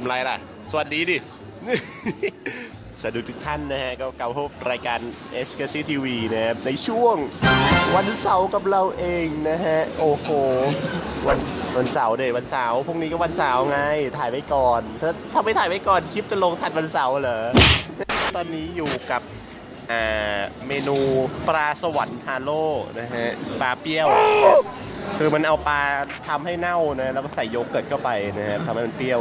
ทำไรล่ะ สวัสดีดิ สวัสดีทุกท่านนะฮะ ก็เกาพบรายการ s k c TV นะครับ ในช่วงวันเสาร์กับเราเองนะฮะ โอ้โห วันวันเสาร์เดยวันเสาร์พรุ่งนี้ก็วันเสาร์ไง ถ่ายไว้ก่อน ถ้าถ้าไม่ถ่ายไว้ก่อน คลิปจะลงทันวันเสาร์เหรอ ตอนนี้อยู่กับเมนูปลาสวรรค์ฮาโลนะฮะ ปลาเปรี้ยว คือมันเอาปลาทำให้เน่านะแล้วก็ใส่โยเกิร์ตเข้าไปนะครับทำให้มันเปรี้ยว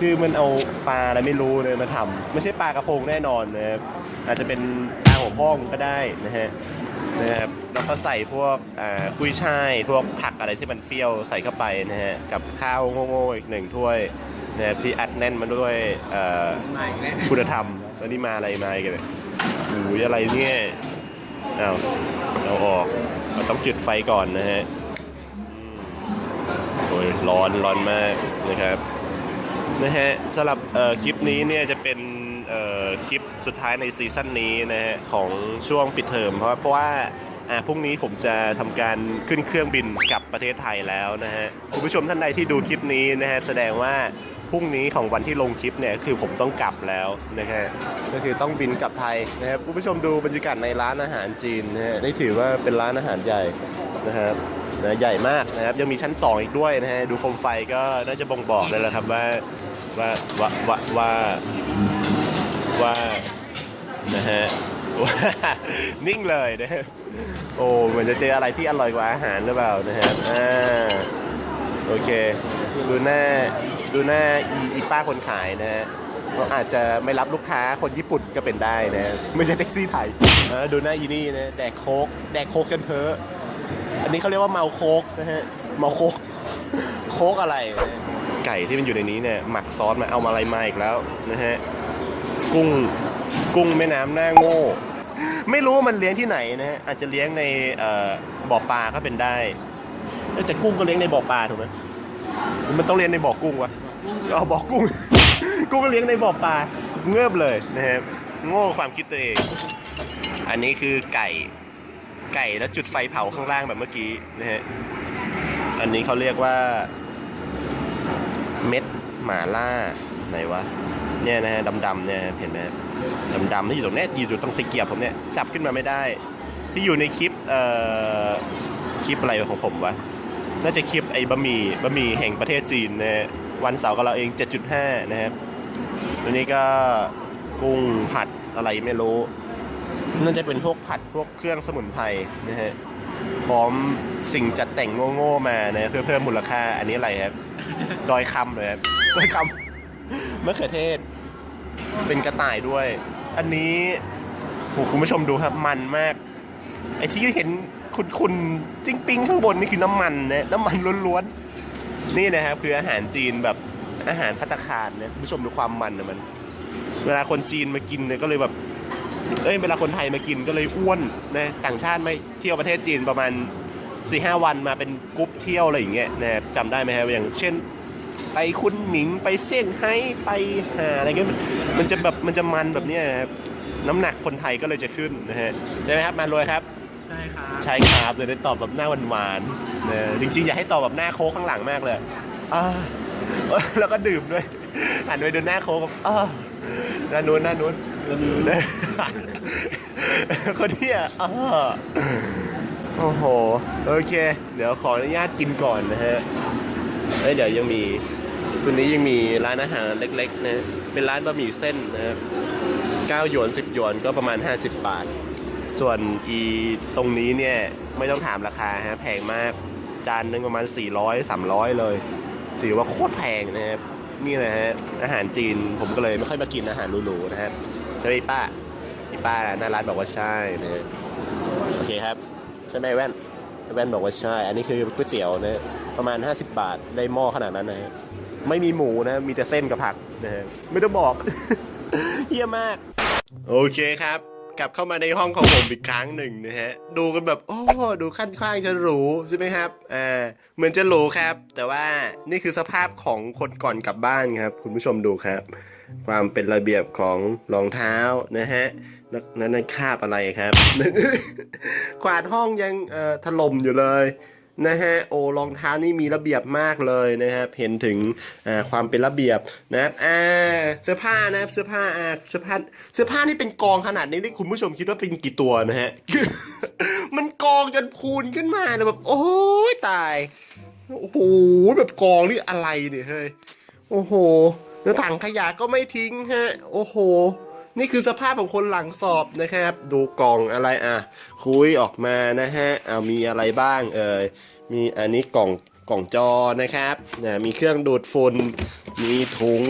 คือมันเอาปลาอะไรไม่รู้เลยมาทำไม่ใช่ปลากระพงแน่นอนนะครับอาจจะเป็นปลาหัวพ่องก็ได้นะฮะนะครับแล้วก็ใส่พวกอ่ากุ้ยช่ายพวกผักอะไรที่มันเปรี้ยวใส่เข้าไปนะฮะกับข้าวโง่ๆอีกหนึ่งถ้วยนะครับที่อัดแน่นมาด้วยอ่อใหม่แล้วคุณธรรมแล้วนี่มาอะไรมาอีกเลยโอ้ยอะไรเนี่ยอ้าวเอาออกเราต้องจุดไฟก่อนนะฮะ ร้อนร้อนมากนะครับนะฮะสำหรับเอ่อคลิปนี้เนี่ยจะเป็นเอ่อคลิปสุดท้ายในซีซั่นนี้นะฮะของช่วงปิดเทอมเพราะเพราะว่าอ่าพรุ่งนี้ผมจะทำการขึ้นเครื่องบินกลับประเทศไทยแล้วนะฮะคุณผู้ชมท่านใดที่ดูคลิปนี้นะฮะแสดงว่าพรุ่งนี้ของวันที่ลงคลิปเนี่ยคือผมต้องกลับแล้วนะฮะก็คือต้องบินกลับไทยนะครับคุณผู้ชมดูบรรยากาศในร้านอาหารจีนนะฮะนี่ถือว่าเป็นร้านอาหารใหญ่นะครับ นะใหญ่มากนะครับยังมีชั้น 2 อีกด้วยนะฮะดูโคมไฟก็น่าจะบ่งบอกเลยแหละครับว่าว่าว่าว่าว่าว่านะฮะว่านิ่งเลยนะฮะโอ้เหมือนจะเจออะไรที่อร่อยกว่าอาหารหรือเปล่านะฮะอ่าโอเค ดูหน้าดูหน้าอีอีป้าคนขายนะฮะเขาอาจจะไม่รับลูกค้าคนญี่ปุ่นก็เป็นได้นะ ไม่ใช่แท็กซี่ไทยดูหน้าอีนี่นะแดกโคกแดกโคกกันเถอะ อันนี้เขาเรียกว่าเมาโคกนะฮะ เมาโคก โคกอะไร ไก่ที่มันอยู่ในนี้เนี่ยหมักซอสมาเอามาอะไรมาอีกแล้วนะฮะ กุ้ง กุ้งแม่น้ำหน้าโง่ ไม่รู้ว่ามันเลี้ยงที่ไหนนะฮะ อาจจะเลี้ยงในบ่อปลาก็เป็นได้ แต่กุ้งก็เลี้ยงในบ่อปลาถูกไหมมันต้องเลี้ยงในบ่อกุ้งวะเอาบ่อกุ้ง กุ้งก็เลี้ยงในบ่อปลา เงือบเลยนะฮะโง่ความคิดตัวเอง อันนี้คือไก่ ไก่แล้วจุดไฟเผาข้างล่างแบบเมื่อกี้นะฮะ อันนี้เขาเรียกว่า เม็ดหมาล่าไหนวะ เนี่ยนะฮะดำๆเนี่ยเห็นไหมดำๆที่อยู่ตรงนี้ยอยู่ตรงตะเกียบผมเนี่ยจับขึ้นมาไม่ได้ ที่อยู่ในคลิปเอ่อคลิปอะไรของผมวะน่าจะคลิปไอ้บะหมี่บะหมี่แห่งประเทศจีนนะฮะวันเสาร์กับเราเอง 7.5 นะครับตัวนี้ก็กุ้งผัดอะไรไม่รู้ น่าจะเป็นพวกผัดพวกเครื่องสมุนไพรนะฮะพร้อมสิ่งจัดแต่งโง่ๆมานะเพื่อเพิ่มมูลค่าอันนี้อะไรครับดอยคำเลยครับดอยคำมะเขือเทศ เป็นกระต่ายด้วย อันนี้คุณผู้ชมดูครับมันมากไอ้ที่เห็นคุณๆจิ้งปิ้งข้างบนนี่คือน้ำมันนะน้ำมันล้วนๆนี่นะครับคืออาหารจีนแบบอาหารพัตตาคารนะคุณผู้ชมดูความมันนะมัน เวลาคนจีนมากินเนี่ยก็เลยแบบ เอ้ยเวลาคนไทยมากินก็เลยอ้วนนะต่างชาติไม่เที่ยวประเทศจีนประมาณสี่ห้าวันมาเป็นกรุ๊ปเที่ยวอะไรอย่างเงี้ยนะจำได้ไหมครับอย่างเช่นไปคุณหมิงไปเซี่ยงไฮ้ไปหาอะไรเงี้ยมันมันจะแบบมันจะมันแบบเนี้ยครับน้ำหนักคนไทยก็เลยจะขึ้นนะฮะใช่ไหมครับมารวยครับ ใช่ครับใช่ครับเลยได้ตอบแบบหน้าหวานๆนะจริงๆ อยากให้ตอบแบบหน้าโค้กข้างหลังมากเลยอ่าแล้วก็ดื่มด้วยหันไปดูหน้าโค้กแบบอ่าหน้านู้นหน้านู้นหน้านู้นนะ คนเที่ยอ่าโอ้โห โอเค เดี๋ยวขออนุญาตกินก่อนนะฮะเอ้ยเดี๋ยวยังมีตัวนี้ยังมีร้านอาหารเล็กๆนะ เป็นร้านบะหมี่เส้นนะครับ9หยวน 10 หยวนก็ประมาณ 50 บาท ส่วนอีตรงนี้เนี่ย ไม่ต้องถามราคาฮะ แพงมาก จานหนึงประมาณ 400 300 เลยถือว่าโคตรแพงนะครับ นี่นะฮะ อาหารจีนผมก็เลยไม่ค่อยมากินอาหารหรูๆนะครับ ใช่ไหมป้าพี่ป้าหน้าร้านบอกว่าใช่นะโอเคครับใช่ไหมแว่นแว่นบอกว่าใช่ อันนี้คือก๋วยเตี๋ยวนะประมาณ 50 บาทได้หม้อขนาดนั้นนะฮะไม่มีหมูนะมีแต่เส้นกับผักนะฮะไม่ต้องบอกเยี่ยมมาก โอเคครับ กลับเข้ามาในห้องของผมอีกครั้งหนึ่งนะฮะดูกันแบบโอ้ดูค่อนข้างจะหรูใช่ไหมครับอ่าเหมือนจะหรูครับ แต่ว่านี่คือสภาพของคนก่อนกลับบ้านครับ คุณผู้ชมดูครับ ความเป็นระเบียบของรองเท้านะฮะนั่นนั่นคาบอะไรครับกวาดห้องยังเอ่อถล่มอยู่เลยนะฮะโอรองเท้านี่มีระเบียบมากเลยนะครับเห็นถึงอ่าความเป็นระเบียบนะครับอ่าเสื้อผ้านะครับเสื้อผ้าอ่าเสื้อผ้าเสื้อผ้านี่เป็นกองขนาดนี้ที่คุณผู้ชมคิดว่าเป็นกี่ตัวนะฮะมันกองจนพูนขึ้นมาเลยแบบโอ้ยตายโอ้โหแบบกองนี่อะไรเนี่ยเฮ้ยโอ้โห แล้วถังขยะก็ไม่ทิ้งฮะ โอ้โห นี่คือสภาพของคนหลังสอบนะครับ ดูกล่องอะไรอะ คุยออกมานะฮะเอามีอะไรบ้างเอ่ย มีอันนี้กล่องกล่องจอนะครับนะมีเครื่องดูดฝุ่น มีถุง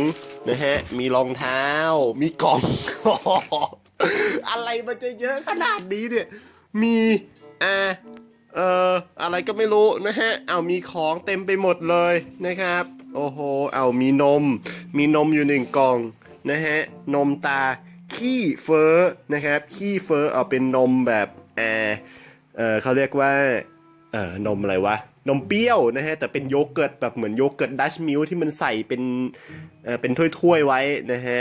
นะฮะ มีรองเท้า มีกล่อง อะไรมันจะเยอะขนาดนี้เนี่ย มีอ่าเอ่ออะไรก็ไม่รู้นะฮะ เอามีของเต็มไปหมดเลยนะครับ โอ้โห เอามีนม มีนมอยู่หนึ่งกล่องนะฮะ นมตา ขี้เฟอ้อนะครับ ขี้เฟอ้อเอาเป็นนมแบบอ่าเออเขาเรียกว่า เออนมอะไรวะ นมเปรี้ยวนะฮะ แต่เป็นโยเกิร์ตแบบเหมือนโยเกิร์ตดัชมิลที่มันใส่เป็น เออเป็นถ้วยๆไว้นะฮะ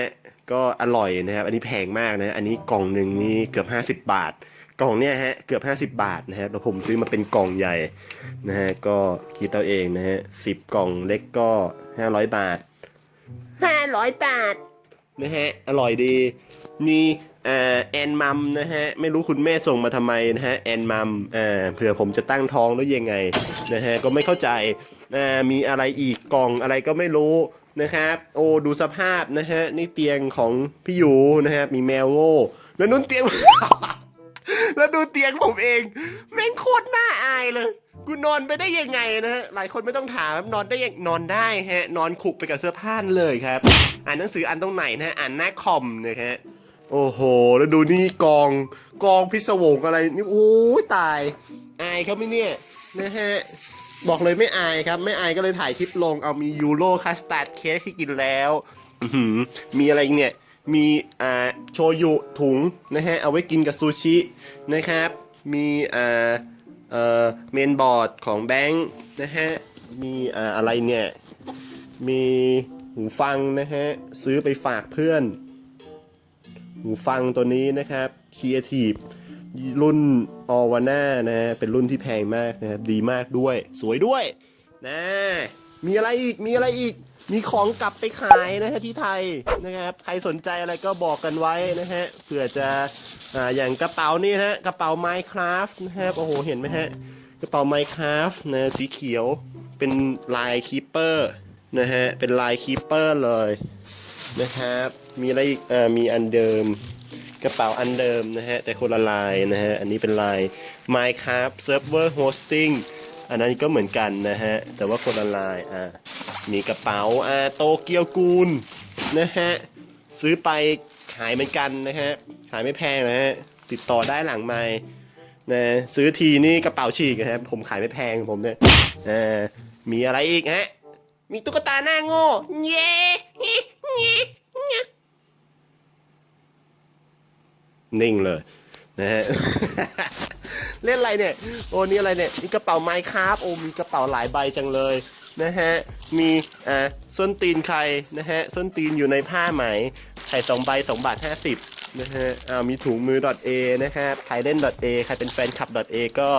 ก็อร่อยนะครับ อันนี้แพงมากนะ อันนี้กล่องหนึ่งนี่เกือบ 50 บาท กล่องเนี่ยฮะเกือบ 50 บาทนะฮะแล้วผมซื้อมาเป็นกล่องใหญ่นะฮะก็คิดเอาเองนะฮะสิบกล่องเล็กก็ 500 บาท 500 บาทนะฮะอร่อยดีมีอ่าแอนมัมนะฮะไม่รู้คุณแม่ส่งมาทำไมนะฮะแอนมัมอ่าเผื่อผมจะตั้งท้องแล้วยังไงนะฮะก็ไม่เข้าใจอ่ามีอะไรอีกกล่องอะไรก็ไม่รู้นะครับ โอ้ดูสภาพนะฮะนี่เตียงของพี่ยูนะฮะมีแมวโง่แล้วนุ่นเตียง แล้วดูเตียงผมเอง แม่งโคตรน่าอายเลย กูนอนไปได้ยังไงนะฮะ หลายคนไม่ต้องถามนอนได้ยังนอนได้ฮะ นอนขุกไปกับเสื้อผ้าเลยครับ อ่านหนังสืออ่านตรงไหนนะฮะ อ่านหน้าคอมนะฮะ โอ้โห แล้วดูนี่กอง กองพิศวงอะไรนี่ โอ้ยตาย อายเขาไหมเนี่ยนะฮะ บอกเลยไม่อายครับ ไม่อายก็เลยถ่ายคลิปลง เอามียูโรคัสตาร์ดเค้กที่กินแล้วมีอะไรเนี่ย มีอ่าโชยุถุงนะฮะเอาไว้กินกับซูชินะครับมีอ่าเอ่อเมนบอร์ดของแบงค์นะฮะมีอ่าอะไรเนี่ยมีหูฟังนะฮะซื้อไปฝากเพื่อน หูฟังตัวนี้นะครับ Creative รุ่นออวาน่านะฮะเป็นรุ่นที่แพงมากนะครับดีมากด้วย สวยด้วยนะมีอะไรอีกมีอะไรอีก มีของกลับไปขายนะฮะที่ไทยนะครับ ใครสนใจอะไรก็บอกกันไว้นะฮะเผื่อจะอ่าอย่างกระเป๋านี่นะฮะกระเป๋า Minecraft นะครับโอ้โหเห็นไหมฮะกระเป๋า Minecraft นะสีเขียวเป็นลายคีเปอร์นะฮะเป็นลายคีเปอร์เลยนะครับมีอะไรอีกอ่ามีอันเดิมกระเป๋าอันเดิมนะฮะแต่คนละลายนะฮะอันนี้เป็นลาย Minecraft Server Hosting อันนั้นก็เหมือนกันนะฮะแต่ว่าคนละลายอ่า มีกระเป๋าอาโตเกียวกูลนะฮะ ซื้อไปขายเหมือนกันนะฮะ ขายไม่แพงนะฮะ ติดต่อได้หลังไม้นะซื้อทีนี่กระเป๋าฉีกนะครับผมขายไม่แพงผมเนี่ยอ่ามีอะไรอีกฮะ มีตุ๊กตาหน้าโง่เย้เงี้ยเงี้ยเงี้ยนิ่งเลยนะฮะเล่นอะไรเนี่ย โอ้นี่อะไรเนี่ยนี่กระเป๋าไม้คราฟโอ้มีกระเป๋าหลายใบจังเลย นะฮะ มีอ่าส้นตีนใครนะฮะ ส้นตีนอยู่ในผ้าไหมไข่สองใบสองบาทห้าสิบนะฮะอ้ามีถุงมือ .a นะครับใครเล่น .a ใครเป็นแฟนคลับ .a ก็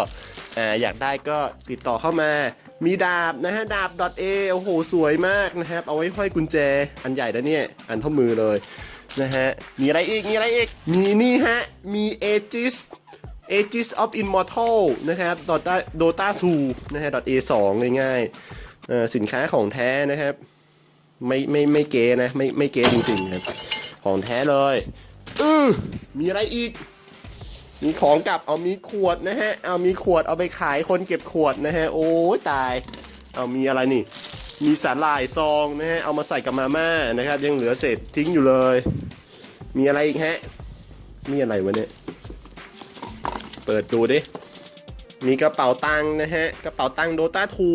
อ่าอยากได้ก็ติดต่อเข้ามา มีดาบนะฮะ ดาบ .a โอ้โห สวยมากนะครับ เอาไว้ห้อยกุญแจ อันใหญ่แล้วเนี่ย อันเท่ามือเลยนะฮะ มีอะไรอีก มีอะไรอีก มีนี่ฮะ มี Aegis Aegis of Immortal นะครับ Dota Dota 2นะฮะ .a 2ง่ายๆเอ่อ สินค้าของแท้นะครับ ไม่ไม่ไม่เก๋นะไม่ไม่เก๋จริงๆครับของแท้เลยอือมีอะไรอีก มีของกลับเอามีขวดนะฮะ เอามีขวดเอาไปขายคนเก็บขวดนะฮะ โอ้ตาย เอามีอะไรนี่ มีสาหร่ายซองนะฮะ เอามาใส่กับมาม่านะครับ ยังเหลือเศษทิ้งอยู่เลย มีอะไรอีกฮะ มีอะไรวะเนี่ย เปิดดูดิ มีกระเป๋าตังค์นะฮะ กระเป๋าตังค์โดตาทู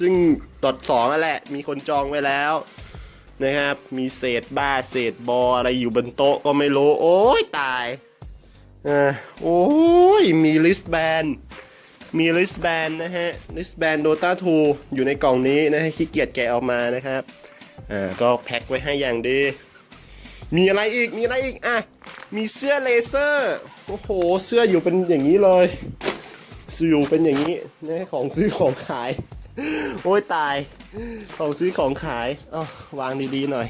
ซึ่ง ดอทสองนั่นแหละ มีคนจองไว้แล้วนะครับ มีเศษบ้าเศษบออะไรอยู่บนโต๊ะก็ไม่รู้ โอ้ยตายอ่าโอ้ยมีลิสแบน มีลิสแบนนะฮะ ลิสแบนโดตาทูอยู่ในกล่องนี้นะฮะขี้เกียจแกะออกมานะครับ อ่า ก็แพ็คไว้ให้อย่างดี มีอะไรอีก มีอะไรอีก อะ มีเสื้อเลเซอร์ โอ้โห เสื้ออยู่เป็นอย่างนี้เลย อยู่เป็นอย่างนี้นะของซื้อของขาย โอ้ยตายของซื้อของขายอาวางดีๆหน่อย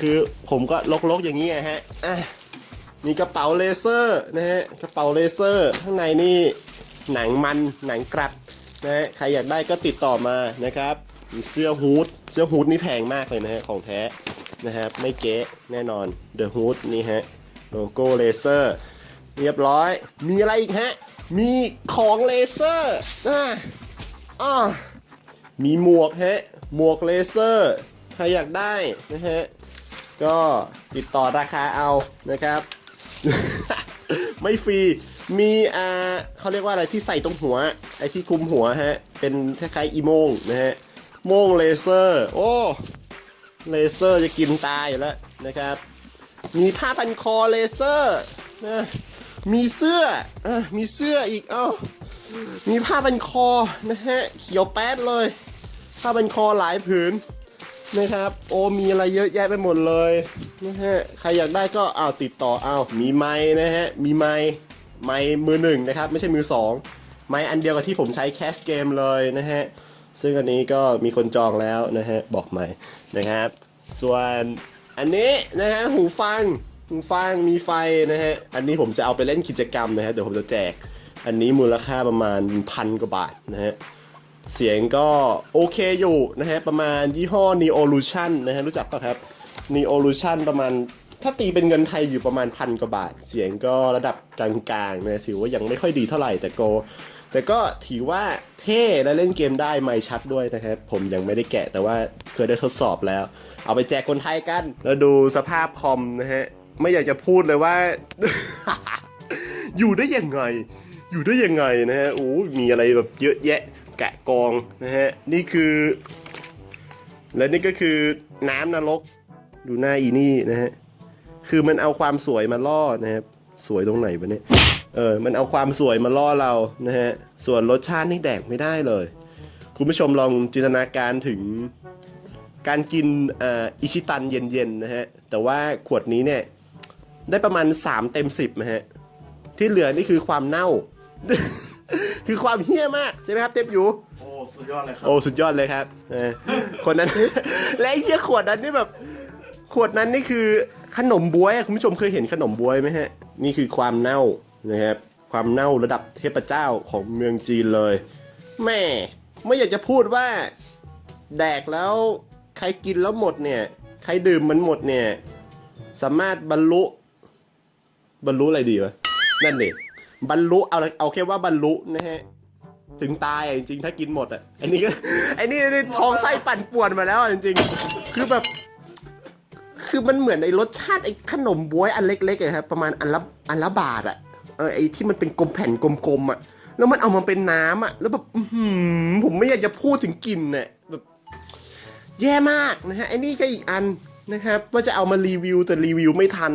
คือผมก็ลกๆอย่างนี้ฮะอะมีกระเป๋าเลเซอร์นะฮะกระเป๋าเลเซอร์ ข้างในนี่หนังมันหนังกรัดนะฮะใครอยากได้ก็ติดต่อมานะครับมีเสื้อฮูดเสื้อฮูดนี่แพงมากเลยนะฮะของแท้นะครับไม่เก๊แน่นอนเดอะฮูดนี่ฮะโลโก้เลเซอร์ เรียบร้อย มีอะไรอีกฮะ มีของเลเซอร์อ่าอ่า มีหมวกฮะ หมวกเลเซอร์ ใครอยากได้นะฮะ ก็ติดต่อราคาเอานะครับ ไม่ฟรี มีอ่าเขาเรียกว่าอะไรที่ใส่ตรงหัว ไอ้ที่คุมหัวฮะ เป็นคล้ายๆอีโมงนะฮะ โมงเลเซอร์ โอ้ เลเซอร์จะกินตายอยู่แล้วนะครับ มีผ้าพันคอเลเซอร์นะมีเสื้ออะมีเสื้ออีก เอ้า มีผ้าพันคอนะฮะเขียวแป๊ดเลย ผ้าพันคอหลายผืนนะครับ โอ้มีอะไรเยอะแยะไปหมดเลยนะฮะใครอยากได้ก็เอาติดต่อเอามีไม้นะฮะมีไม้ไม้มือหนึ่งนะครับ ไม่ใช่มือสองไม้อันเดียวกับที่ผมใช้แคสเกมเลยนะฮะซึ่งอันนี้ก็มีคนจองแล้วนะฮะบอกใหม่นะครับ ส่วนอันนี้นะฮะหูฟังหูฟังมีไฟนะฮะอันนี้ผมจะเอาไปเล่นกิจกรรมนะฮะเดี๋ยวผมจะแจก อันนี้มูลค่าประมาณพันกว่าบาทนะฮะ เสียงก็โอเคอยู่นะฮะ ประมาณยี่ห้อ Neolution นะฮะ รู้จักป่ะครับ Neolution ประมาณถ้าตีเป็นเงินไทยอยู่ประมาณพันกว่าบาท เสียงก็ระดับกลางๆนะถือว่ายังไม่ค่อยดีเท่าไหร่แต่โก แต่ก็ถือว่าเท่และเล่นเกมได้ไม่ชัดด้วยนะครับ ผมยังไม่ได้แกะแต่ว่าเคยได้ทดสอบแล้ว เอาไปแจกคนไทยกัน แล้วดูสภาพคอมนะฮะ ไม่อยากจะพูดเลยว่า อยู่ได้ยังไง อยู่ได้ยังไงนะฮะโอ้มีอะไรแบบเยอะแยะแกะกองนะฮะนี่คือ และนี่ก็คือน้ำนรกดูหน้าอีนี่นะฮะคือมันเอาความสวยมาล่อนะครับสวยตรงไหนวะเนี่ยเออมันเอาความสวยมาล่อเรานะฮะส่วนรสชาตินี่แดกไม่ได้เลย คุณผู้ชมลองจินตนาการถึงการกินอ,อิชิตันเย็นๆนะฮะแต่ว่าขวดนี้เนี่ยได้ประมาณ 3 เต็ม 10นะฮะที่เหลือนี่คือความเน่า คือความเฮี้ยมากใช่ไหมครับเทปอยู่ โอ้สุดยอดเลยครับโอ้สุดยอดเลยครับเออคนนั้น และไอ้เหี้ยขวดนั้นนี่แบบ ขวดนั้นนี่คือขนมบวยอะคุณผู้ชมเคยเห็นขนมบวยไหมฮะ นี่คือความเน่านะครับ ความเน่าระดับเทพเจ้าของเมืองจีนเลยแม่ไม่อยากจะพูดว่า แดกแล้วใครกินแล้วหมดเนี่ย ใครดื่มมันหมดเนี่ย สามารถบรรลุ บรรลุอะไรดีวะนั่นเด็ บรรลุเอาเอาแค่ว่าบรรลุนะฮะถึงตายจริงๆถ้ากินหมดอะไอ้นี่ก็ไอ้นี่นี่ท้องไส้ปั่นป่วนมาแล้วจริงๆ คือแบบ คือมันเหมือนไอ้รสชาติไอ้ขนมบ๊วยอันเล็กๆอะครับประมาณอันละอันละบาทอะเออไอ้ที่มันเป็นกลมแผ่นกลมๆอะ แล้วมันเอามาเป็นน้ำอะ แล้วแบบผมไม่อยากจะพูดถึงกลิ่นเนี่ยแบบแย่มากนะฮะไอ้นี่ก็อีกอันนะครับว่าจะเอามารีวิวแต่รีวิวไม่ทัน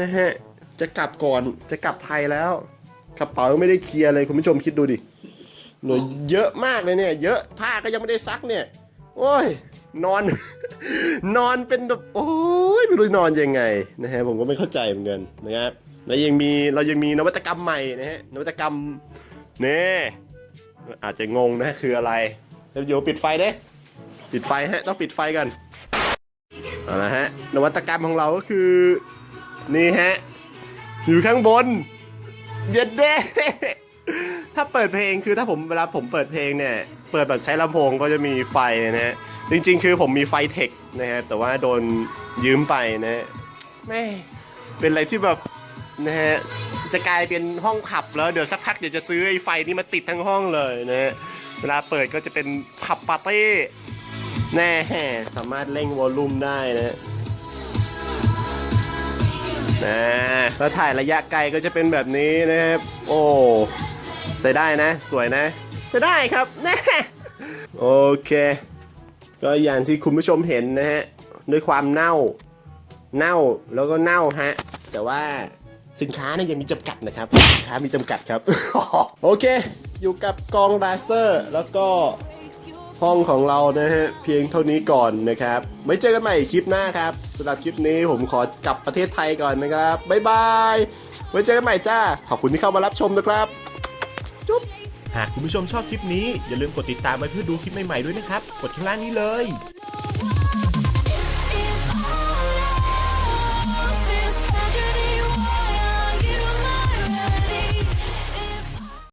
นะฮะจะกลับก่อนจะกลับไทยแล้ว กระเป๋าไม่ได้เคลียร์เลยคุณผู้ชมคิดดูดิหน่วยเยอะมากเลยเนี่ย เยอะผ้าก็ยังไม่ได้ซักเนี่ย โอ้ย นอน นอนเป็นแบบโอ้ยไม่รู้นอนยังไงนะฮะผมก็ไม่เข้าใจเหมือนกันนะครับแล้วยังมีเรายังมีนวัตกรรมใหม่นะฮะนวัตกรรมนี่อาจจะงงนะคืออะไรเดี๋ยวปิดไฟเด้ปิดไฟฮะต้องปิดไฟกันเอาละฮะนวัตกรรมของเราก็คือ นี่ฮะอยู่ข้างบน เย็ดเด้ ถ้าเปิดเพลงคือถ้าผมเวลาผมเปิดเพลงเนี่ย เปิดแบบใช้ลำโพงก็จะมีไฟนะฮะ จริงๆ คือผมมีไฟเทคนะฮะ แต่ว่าโดนยืมไปนะฮะแม่เป็นอะไรที่แบบนะฮะ จะกลายเป็นห้องขับแล้ว เดี๋ยวสักพักเดี๋ยวจะซื้อไอ้ไฟนี้มาติดทั้งห้องเลยนะฮะ เวลาเปิดก็จะเป็นผับปาร์ตี้แน่สามารถเร่งวอลลุ่มได้นะฮะ นะแล้วถ่ายระยะไกลก็จะเป็นแบบนี้นะครับ โอ้ใส่ได้นะ สวยนะใส่ได้ครับน่โอเค ก็อย่างที่คุณผู้ชมเห็นนะฮะ ด้วยความเน่า เน่าแล้วก็เน่าฮะ แต่ว่าสินค้าเนี่ยยังมีจำกัดนะครับ สินค้ามีจำกัดครับ โอเค อยู่กับกองราเซอร์ แล้วก็ ห้องของเรานะฮะเพียงเท่านี้ก่อนนะครับ ไม่เจอกันใหม่คลิปหน้าครับสำหรับคลิปนี้ผมขอกลับประเทศไทยก่อนนะครับบ๊ายบายไว้เจอกันใหม่จ้าขอบคุณที่เข้ามารับชมนะครับจุ๊บหากคุณผู้ชมชอบคลิปนี้อย่าลืมกดติดตามไว้เพื่อดูคลิปใหม่ๆด้วยนะครับ กดข้างล่างนี้เลย